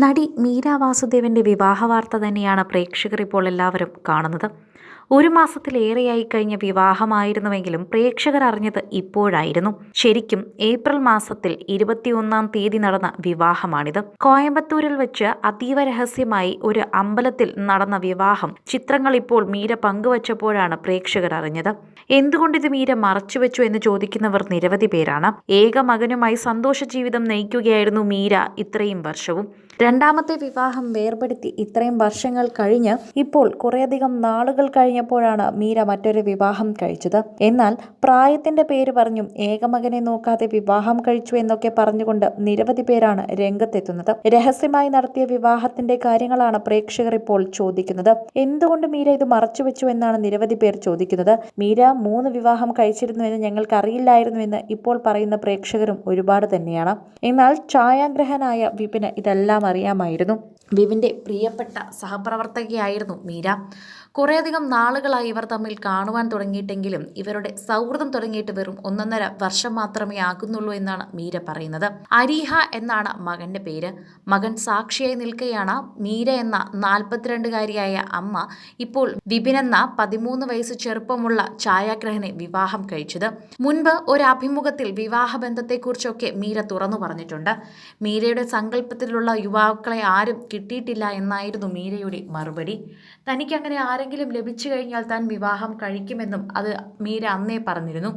നടി മീര വാസുദേവന്റെ വിവാഹ വാർത്ത തന്നെയാണ് പ്രേക്ഷകർ ഇപ്പോൾ എല്ലാവരും കാണുന്നത്. ഒരു മാസത്തിലേറെയായി കഴിഞ്ഞ വിവാഹമായിരുന്നുവെങ്കിലും പ്രേക്ഷകർ അറിഞ്ഞത് ഇപ്പോഴായിരുന്നു. ശരിക്കും ഏപ്രിൽ മാസത്തിൽ ഇരുപത്തിയൊന്നാം തീയതി നടന്ന വിവാഹമാണിത്. കോയമ്പത്തൂരിൽ വെച്ച് അതീവ രഹസ്യമായി ഒരു അമ്പലത്തിൽ നടന്ന വിവാഹം ചിത്രങ്ങൾ ഇപ്പോൾ മീര പങ്കുവച്ചപ്പോഴാണ് പ്രേക്ഷകർ അറിഞ്ഞത്. എന്തുകൊണ്ട് ഇത് മീര മറച്ചുവെച്ചു എന്ന് ചോദിക്കുന്നവർ നിരവധി പേരാണ്. ഏക മകനുമായി സന്തോഷ ജീവിതം നയിക്കുകയായിരുന്നു മീര ഇത്രയും വർഷവും. രണ്ടാമത്തെ വിവാഹം വേർപെടുത്തി ഇത്രയും വർഷങ്ങൾ കഴിഞ്ഞ് ഇപ്പോൾ കുറേയധികം നാളുകൾ കഴിഞ്ഞപ്പോഴാണ് മീര മറ്റൊരു വിവാഹം കഴിച്ചത്. എന്നാൽ പ്രായത്തിന്റെ പേര് പറഞ്ഞും ഏകമകനെ നോക്കാതെ വിവാഹം കഴിച്ചു എന്നൊക്കെ പറഞ്ഞുകൊണ്ട് നിരവധി പേരാണ് രംഗത്തെത്തുന്നത്. രഹസ്യമായി നടത്തിയ വിവാഹത്തിന്റെ കാര്യങ്ങളാണ് പ്രേക്ഷകർ ഇപ്പോൾ ചോദിക്കുന്നത്. എന്തുകൊണ്ട് മീര ഇത് മറച്ചുവെച്ചു എന്നാണ് നിരവധി പേർ ചോദിക്കുന്നത്. മീര മൂന്ന് വിവാഹം കഴിച്ചിരുന്നുവെന്ന് ഞങ്ങൾക്ക് അറിയില്ലായിരുന്നുവെന്ന് ഇപ്പോൾ പറയുന്ന പ്രേക്ഷകരും ഒരുപാട് തന്നെയാണ്. എന്നാൽ ഛായാഗ്രഹനായ വിപിന് ഇതെല്ലാം അറിയാമായിരുന്നു വിപിന്റെ പ്രിയപ്പെട്ട സഹപ്രവർത്തകയായിരുന്നു മീര. കുറേയധികം നാളുകളായി ഇവർ തമ്മിൽ കാണുവാൻ തുടങ്ങിയിട്ടെങ്കിലും ഇവരുടെ സൗഹൃദം തുടങ്ങിയിട്ട് വെറും ഒന്നൊന്നര വർഷം മാത്രമേ ആകുന്നുള്ളൂ എന്നാണ് മീര പറയുന്നത്. അരീഹ എന്നാണ് മകന്റെ പേര്. മകൻ സാക്ഷിയായി നിൽക്കുകയാണ് മീര എന്ന നാൽപ്പത്തിരണ്ടുകാരിയായ അമ്മ ഇപ്പോൾ വിപിൻ എന്ന പതിമൂന്ന് വയസ്സ് ചെറുപ്പമുള്ള ഛായാഗ്രഹനെ വിവാഹം കഴിച്ചത്. മുൻപ് ഒരു അഭിമുഖത്തിൽ വിവാഹബന്ധത്തെക്കുറിച്ചൊക്കെ മീര തുറന്നു പറഞ്ഞിട്ടുണ്ട്. മീരയുടെ സങ്കല്പത്തിലുള്ള യുവാക്കളെ ആരും കിട്ടിയിട്ടില്ല എന്നായിരുന്നു മീരയുടെ മറുപടി. തനിക്ക് അങ്ങനെ ആരെങ്കിലും ലഭിച്ചു കഴിഞ്ഞാൽ താൻ വിവാഹം കഴിക്കുമെന്നും അത് മീര അന്നേ പറഞ്ഞിരുന്നു.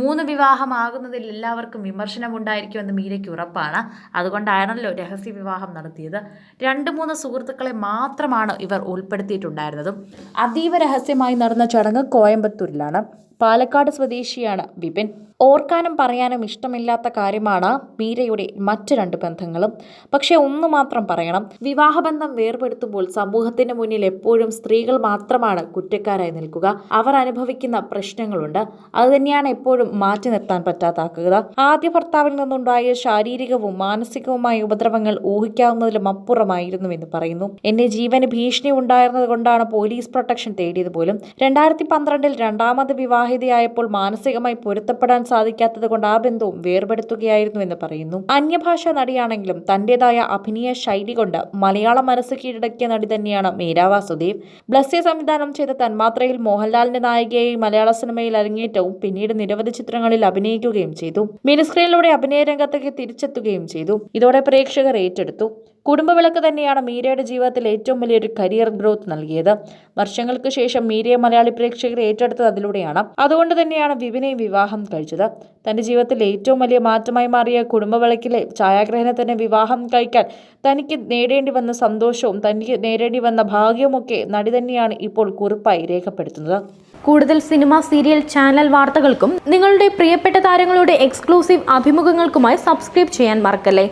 മൂന്ന് വിവാഹമാകുന്നതിൽ എല്ലാവർക്കും വിമർശനം വിമർശനമുണ്ടായിരിക്കുമെന്ന് മീരയ്ക്ക് ഉറപ്പാണ്. അതുകൊണ്ടാണല്ലോ രഹസ്യ വിവാഹം നടത്തിയത്. രണ്ട് മൂന്ന് സുഹൃത്തുക്കളെ മാത്രമാണ് ഇവർ ഉൾപ്പെടുത്തിയിട്ടുണ്ടായിരുന്നതും. അതീവ രഹസ്യമായി നടന്ന ചടങ്ങ് കോയമ്പത്തൂരിലാണ്. പാലക്കാട് സ്വദേശിയാണ് വിപിൻ. ഓർക്കാനും പറയാനും ഇഷ്ടമില്ലാത്ത കാര്യമാണ് മീരയുടെ മറ്റു രണ്ട് ബന്ധങ്ങളും. പക്ഷേ ഒന്ന് മാത്രം പറയണം. വിവാഹബന്ധം വേർപെടുത്തുമ്പോൾ സമൂഹത്തിന് മുന്നിൽ എപ്പോഴും സ്ത്രീകൾ മാത്രമാണ് കുറ്റക്കാരായി നിൽക്കുക. അവർ അനുഭവിക്കുന്ന പ്രശ്നങ്ങളുണ്ട്. അതുതന്നെയാണ് എപ്പോഴും മാറ്റി നിർത്താൻ പറ്റാത്താക്കുക ആദ്യ ഭർത്താവിൽ നിന്നുണ്ടായ ശാരീരികവും മാനസികവുമായ ഉപദ്രവങ്ങൾ ഊഹിക്കാവുന്നതിലും അപ്പുറമായിരുന്നു എന്ന് പറയുന്നു. എന്നെ ജീവന് ഭീഷണി ഉണ്ടായിരുന്നത് കൊണ്ടാണ് പോലീസ് പ്രൊട്ടക്ഷൻ തേടിയത് പോലും. രണ്ടായിരത്തി പന്ത്രണ്ടിൽ രണ്ടാമത് വിവാഹിതയായപ്പോൾ മാനസികമായി പൊരുത്തപ്പെടാൻ സാധിക്കാത്തത് കൊണ്ട് ആ ബന്ധവും വേർപെടുത്തുകയായിരുന്നു എന്ന് പറയുന്നു. അന്യഭാഷ നടിയാണെങ്കിലും തന്റേതായ അഭിനയ ശൈലി കൊണ്ട് മലയാള മനസ്സ് കീഴടക്കിയ നടി തന്നെയാണ് മീര വാസുദേവ്. ബ്ലസ്സി സംവിധാനം ചെയ്ത തന്മാത്രയിൽ മോഹൻലാലിന്റെ നായികയായി മലയാള സിനിമയിൽ അരങ്ങേറ്റവും പിന്നീട് നിരവധി ചിത്രങ്ങളിൽ അഭിനയിക്കുകയും ചെയ്തു. മിനിസ്ക്രീനിലൂടെ അഭിനയ രംഗത്തേക്ക് തിരിച്ചെത്തുകയും ചെയ്തു. ഇതോടെ പ്രേക്ഷകർ ഏറ്റെടുത്തു. കുടുംബവിളക്ക് തന്നെയാണ് മീരയുടെ ജീവിതത്തിൽ ഏറ്റവും വലിയൊരു കരിയർ ഗ്രോത്ത് നൽകിയത്. വർഷങ്ങൾക്ക് ശേഷം മീരയെ മലയാളി പ്രേക്ഷകർ ഏറ്റെടുത്തത് അതിലൂടെയാണ്. അതുകൊണ്ട് തന്നെയാണ് വിപിനെ വിവാഹം കഴിച്ചത്. തന്റെ ജീവിതത്തിൽ ഏറ്റവും വലിയ മാറ്റമായി മാറിയ കുടുംബവിളക്കിലെ ഛായാഗ്രഹനെ തന്നെ വിവാഹം കഴിക്കാൻ തനിക്ക് നേടേണ്ടി വന്ന സന്തോഷവും തനിക്ക് നേടേണ്ടി വന്ന ഭാഗ്യവുമൊക്കെ നടി തന്നെയാണ് ഇപ്പോൾ കുറിപ്പായി രേഖപ്പെടുത്തുന്നത്. കൂടുതൽ സിനിമ സീരിയൽ ചാനൽ വാർത്തകൾക്കും നിങ്ങളുടെ പ്രിയപ്പെട്ട താരങ്ങളുടെ എക്സ്ക്ലൂസീവ് അഭിമുഖങ്ങൾക്കുമായി സബ്സ്ക്രൈബ് ചെയ്യാൻ മറക്കല്ലേ?